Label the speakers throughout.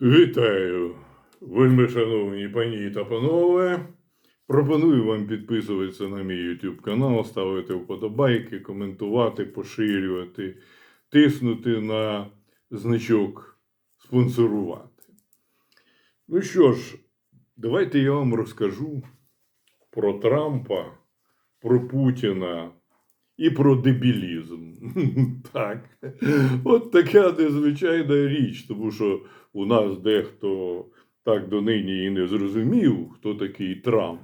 Speaker 1: Вітаю, вельми шановні пані та панове. Пропоную вам підписуватися на мій YouTube канал, ставити вподобайки, коментувати, поширювати, тиснути на значок спонсорувати. Ну що ж, давайте я вам розкажу про Трампа, про Путіна і про дебілізм. Так. От така незвичайна річ, тому що у нас дехто так донині і не зрозумів, хто такий Трамп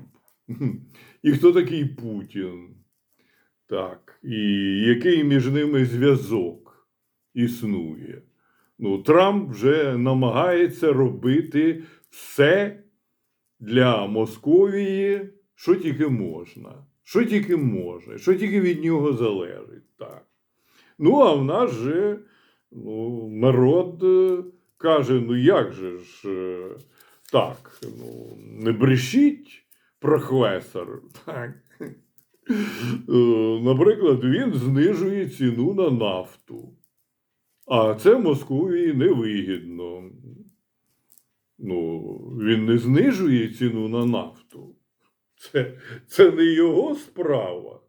Speaker 1: і хто такий Путін. Так, і який між ними зв'язок існує. Ну, Трамп вже намагається робити все для Московії, що тільки можна, що тільки може, що тільки від нього залежить. Так. Ну, а в нас же ну, народ е, каже: ну як же ж е, так, ну, не брешіть, професор. Так. Е, Наприклад, він знижує ціну на нафту. А це Московії невигідно. Ну, він не знижує ціну на нафту. Це, це не його справа.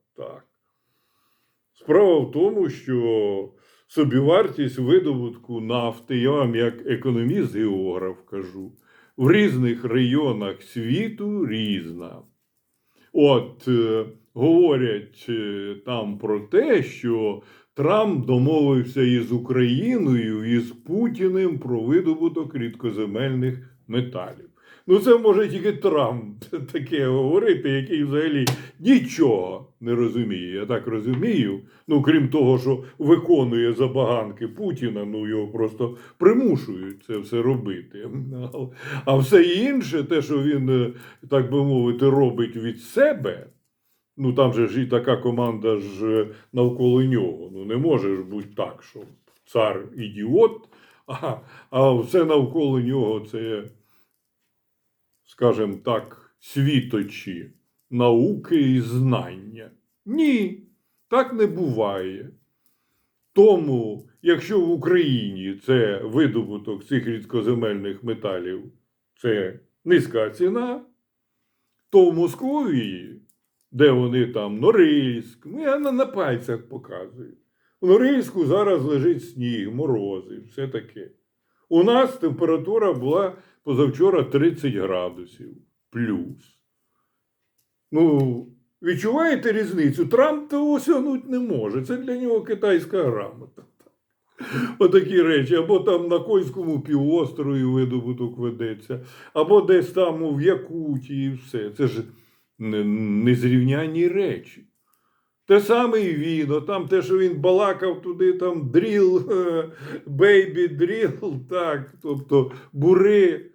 Speaker 1: Справа в тому, що собівартість видобутку нафти, я вам як економіст-географ кажу, в різних районах світу різна. От е, говорять е, там про те, що Трамп домовився із Україною і з Путіним про видобуток рідкоземельних металів. Ну, це може тільки Трамп таке говорити, який взагалі нічого не розуміє. Я так розумію. Ну, крім того, що виконує забаганки Путіна, ну його просто примушують це все робити. А все інше, те, що він, е, так би мовити, робить від себе. Ну там же ж і така команда ж е, навколо нього. Ну не може ж бути так, що цар ідіот, а, а все навколо нього це, скажімо так, світочі, науки і знання. Ні, так не буває. Тому, якщо в Україні це видобуток цих рідкоземельних металів, це низька ціна, то в Московії, де вони там Норильськ, ну я на, на пальцях показую. У Норильську зараз лежить сніг, морози, все таке. У нас температура була позавчора 30 градусів плюс. Ну, відчуваєте різницю? Трамп того осягнути не може. Це для нього китайська грамота. Отакі речі, або там на Кольському півострові видобуток ведеться, або десь там в Якутії, і все. Це ж незрівнянні речі. Те саме і він, там те, що він балакав туди, там дріл, бейбі дріл, так, тобто бури,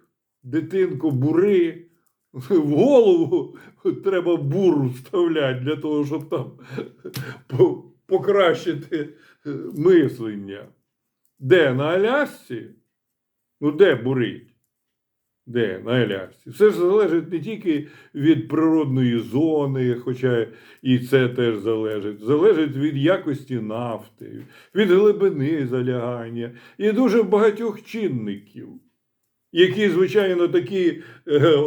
Speaker 1: дитинко, бури. В голову треба буру вставляти для того, щоб там покращити мислення. Де? На Алясці? Ну, де бурить? Де? На Алясці. Все ж залежить не тільки від природної зони, хоча і це теж залежить. Залежить від якості нафти, від глибини залягання і дуже багатьох чинників, які, звичайно, такі е,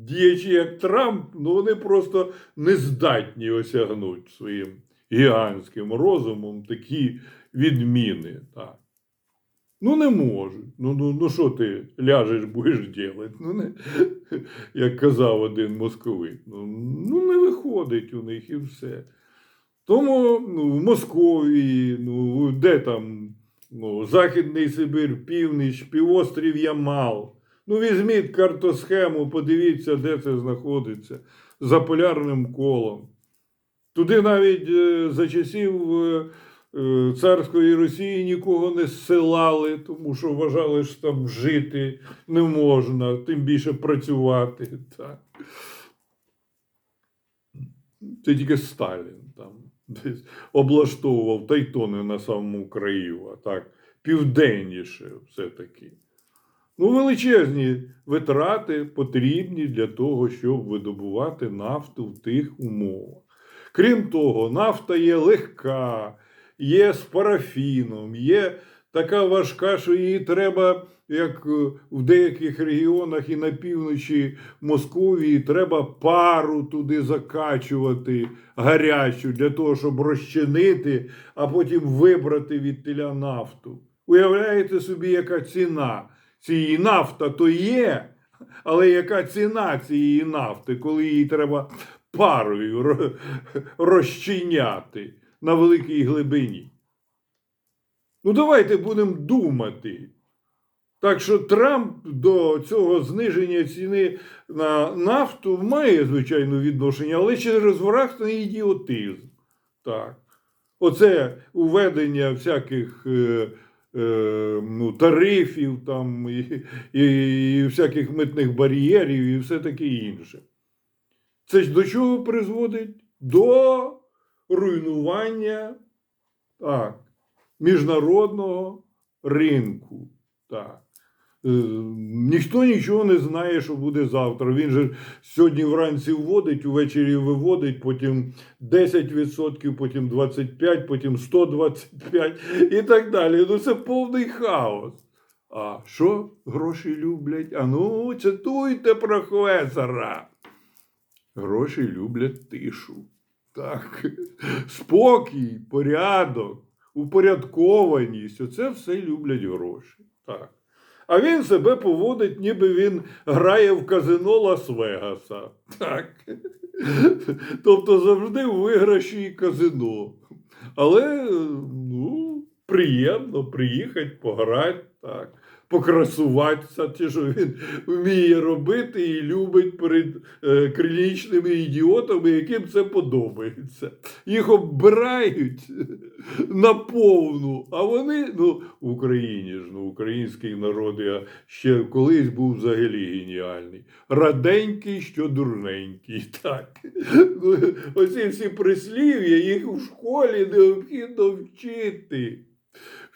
Speaker 1: діячі, як Трамп, ну вони просто не здатні осягнути своїм гігантським розумом такі відміни. Так. Ну, не можуть. Ну, ну, ну що ти ляжеш, будеш робити? Ну, не, як казав один московит. Ну, ну, не виходить у них і все. Тому ну, в Московії, ну, де там ну, Західний Сибир, північ, півострів Ямал. Ну, візьміть картосхему, подивіться, де це знаходиться, за полярним колом. Туди навіть е, за часів е, е, царської Росії нікого не зсилали, тому що вважали, що там жити не можна, тим більше працювати. Так. Це тільки Сталін там десь облаштовував, та й то не на самому краю, а так південніше все-таки. Ну, величезні витрати потрібні для того, щоб видобувати нафту в тих умовах. Крім того, нафта є легка, є з парафіном, є така важка, що її треба, як е, в деяких регіонах і на півночі Московії, треба пару туди закачувати гарячу для того, щоб розчинити, а потім вибрати від теля нафту. Уявляєте собі, яка ціна цієї нафта то є, але яка ціна цієї нафти, коли її треба парою розчиняти на великій глибині? Ну, давайте будемо думати. Так що Трамп до цього зниження ціни на нафту має, звичайно, відношення, але через власний ідіотизм. Так. Оце уведення всяких е, е, ну, тарифів там, і, і, і всяких митних бар'єрів і все таке інше. Це ж до чого призводить? До руйнування так, міжнародного ринку. Так. Е, Ніхто нічого не знає, що буде завтра. Він же сьогодні вранці вводить, увечері виводить, потім 10%, потім 25%, потім 125% і так далі. Ну це повний хаос. А що гроші люблять? А ну, цитуйте професора. Гроші люблять тишу. Так. Спокій, порядок, упорядкованість. Оце все люблять гроші. Так. А він себе поводить, ніби він грає в казино Лас-Вегаса. Так. Тобто завжди в виграші казино. Але ну, приємно приїхати, пограти, так, покрасуватися, те, що він вміє робити і любить перед е, клінічними ідіотами, яким це подобається. Їх оббирають наповну, а вони ну, в Україні ж, ну, український народ я ще колись був взагалі геніальний. Раденький, що дурненький. Так. Ну, Оці всі прислів'я, їх у школі необхідно вчити.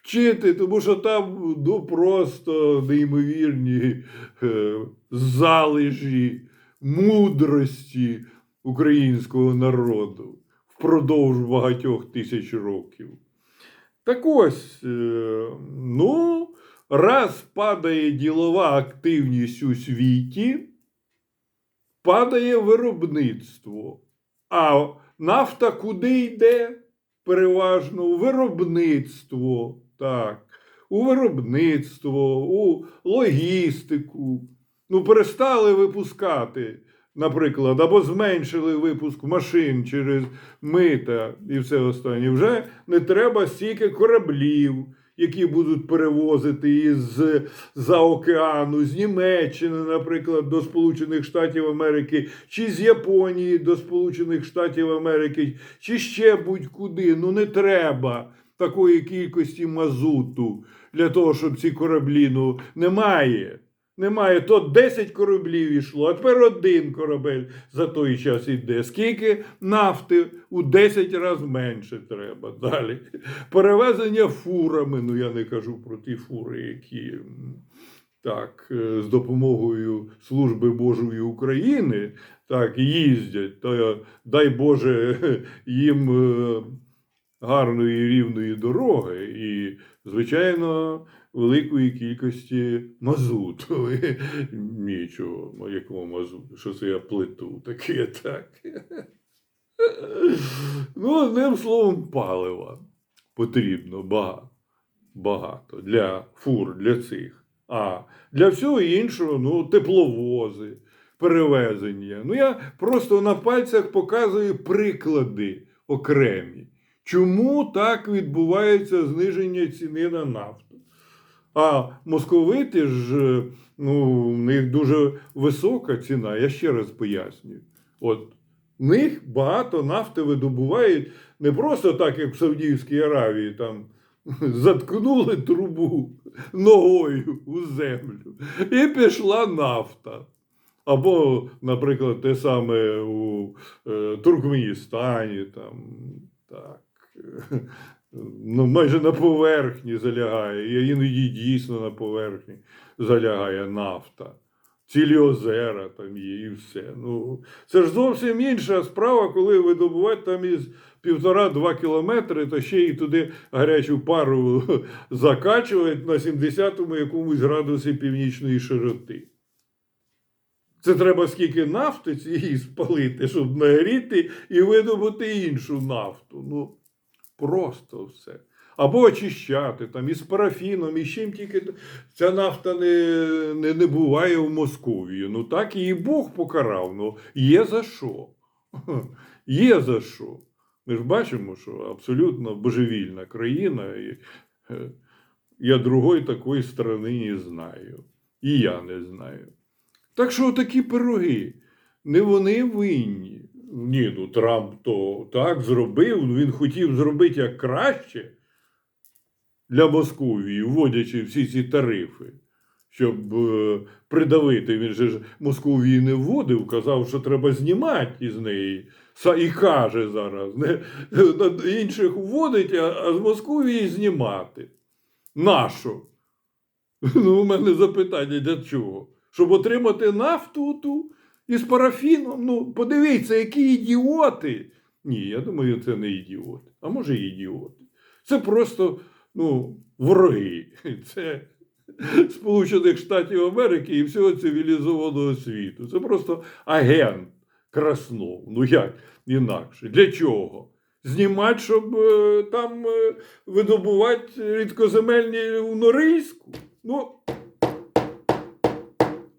Speaker 1: Вчити, тому що там ну, просто неймовірні е, залежі мудрості українського народу впродовж багатьох тисяч років. Так ось, е, ну, раз падає ділова активність у світі, падає виробництво. А нафта куди йде? Переважно виробництво, так, у виробництво, у логістику. Ну, перестали випускати, наприклад, або зменшили випуск машин через мита і все останнє. Вже не треба стільки кораблів, які будуть перевозити із за океану, з Німеччини, наприклад, до Сполучених Штатів Америки, чи з Японії до Сполучених Штатів Америки, чи ще будь-куди. Ну не треба такої кількості мазуту для того, щоб ці кораблі ну немає. Немає, то 10 кораблів йшло, а тепер один корабель за той час іде. Скільки нафти у 10 разів менше треба. Далі. Перевезення фурами, ну я не кажу про ті фури, які так, е, з допомогою Служби Божої України так, їздять. То дай Боже їм е, гарної рівної дороги і, звичайно, великої кількості мазуту. Нічого, ну, якого мазуту, що це я плиту таке так. Ну, одним словом, палива потрібно багато. Багато для фур, для цих. А для всього іншого, ну, тепловози, перевезення. Ну, я просто на пальцях показую приклади окремі. Чому так відбувається зниження ціни на нафту? А московити ж, е, ну, в них дуже висока ціна, я ще раз пояснюю. От в них багато нафти видобувають не просто так, як в Саудівській Аравії, там заткнули трубу ногою у землю, і пішла нафта. Або, наприклад, те саме у е, Туркменістані, там, так, ну, майже на поверхні залягає, і іноді дійсно на поверхні залягає нафта. цілі озера там є і все. Ну, це ж зовсім інша справа, коли видобувати там із півтора-два кілометри, та ще й туди гарячу пару закачувати на 70-му якомусь градусі північної широти. Це треба скільки нафти цієї спалити, щоб нагріти і видобути іншу нафту. Ну, просто все. Або очищати там із парафіном, і чим тільки ця нафта не, не, не буває в Московії. Ну так її Бог покарав. Ну, є за що. Є за що. Ми ж бачимо, що абсолютно божевільна країна. І, е, я другої такої страни не знаю. І я не знаю. Так що такі пироги, не вони винні. Ні, ну Трамп то так зробив, ну, він хотів зробити як краще для Московії, вводячи всі ці тарифи, щоб е, придавити. Він же ж Московії не вводив, казав, що треба знімати із неї. І каже зараз, не, інших вводить, а, з Московії знімати. Нащо? Ну, у мене запитання для чого? Щоб отримати нафту ту із парафіном. Ну, подивіться, які ідіоти. Ні, я думаю, це не ідіоти. А може, і ідіоти. Це просто ну, вороги. Це Сполучених Штатів Америки і всього цивілізованого світу. Це просто агент Краснов. Ну як інакше? Для чого? Знімати, щоб е, там е, видобувати рідкоземельні у Норильську? Ну,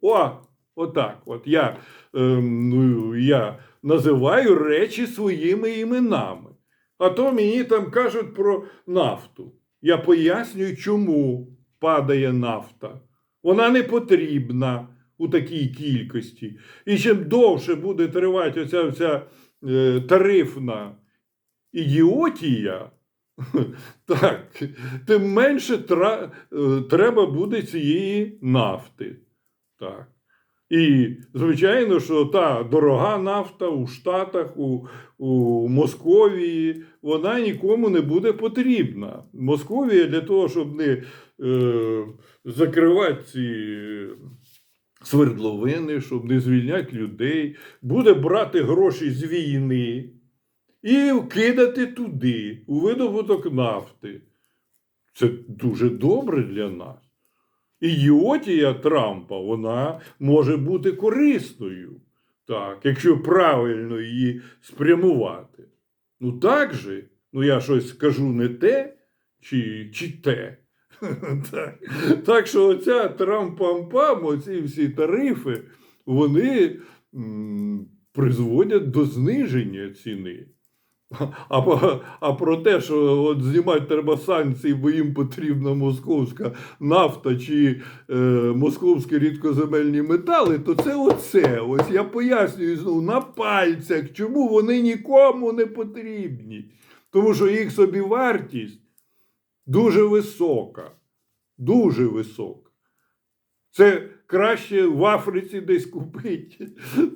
Speaker 1: о, отак. От я, ну, я називаю речі своїми іменами. А то мені там кажуть про нафту. Я пояснюю, чому падає нафта. Вона не потрібна у такій кількості. І чим довше буде тривати оця вся е, тарифна ідіотія, так, тим менше тра, е, треба буде цієї нафти. Так. І, звичайно, що та дорога нафта у Штатах, у, у Московії, вона нікому не буде потрібна. Московія для того, щоб не е, закривати ці свердловини, щоб не звільняти людей, буде брати гроші з війни і вкидати туди, у видобуток нафти. Це дуже добре для нас. Ідіотія Трампа вона може бути корисною, так, якщо правильно її спрямувати. Ну так же, ну я щось скажу не те чи, чи те. Так. так що оця Трамп-пам-пам, оці всі тарифи, вони м, призводять до зниження ціни. А, а про те, що от знімати треба санкції, бо їм потрібна московська нафта чи е, московські рідкоземельні метали, то це оце. Ось я пояснюю знову на пальцях, чому вони нікому не потрібні. Тому що їх собівартість дуже висока. Дуже висока. Це краще в Африці десь купити,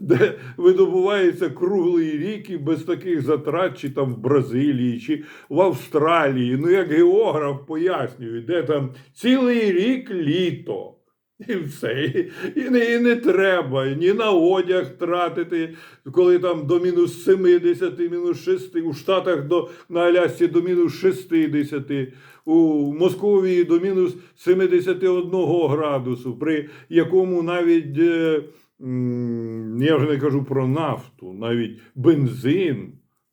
Speaker 1: де видобувається круглий рік і без таких затрат, чи там в Бразилії, чи в Австралії. Ну, як географ пояснює, де там цілий рік літо. І все. І, не, і не треба ні на одяг тратити, коли там до мінус 70, мінус 6, у Штатах до, на Алясці до мінус 60, у Московії до мінус 71 градусу, при якому навіть, е, я вже не кажу про нафту, навіть бензин,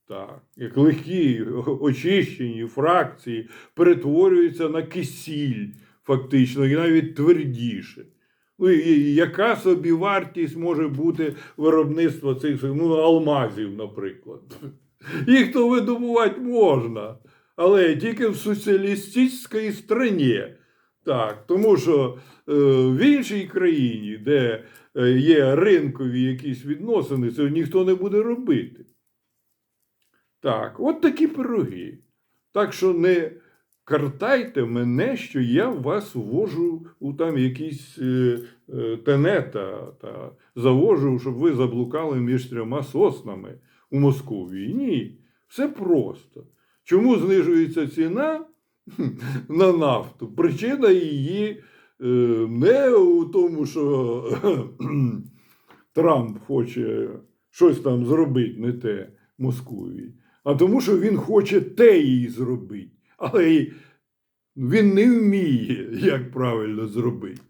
Speaker 1: так, як легкі очищені фракції перетворюються на кисіль, фактично, і навіть твердіше. Ну, і- яка собі вартість може бути виробництва цих ну, алмазів, наприклад? Їх то видобувати можна, але тільки в соціалістичній країні. Так, тому що е, в іншій країні, де е, є ринкові якісь відносини, це ніхто не буде робити. Так, от такі пироги. Так що не картайте мене, що я вас ввожу у там якісь е, е, тенета та завожу, щоб ви заблукали між трьома соснами у Московії. Ні, все просто. Чому знижується ціна на нафту? Причина її е, не у тому, що Трамп хоче щось там зробити, не те Москві, а тому, що він хоче те їй зробити. Але й він не вміє, як правильно зробити.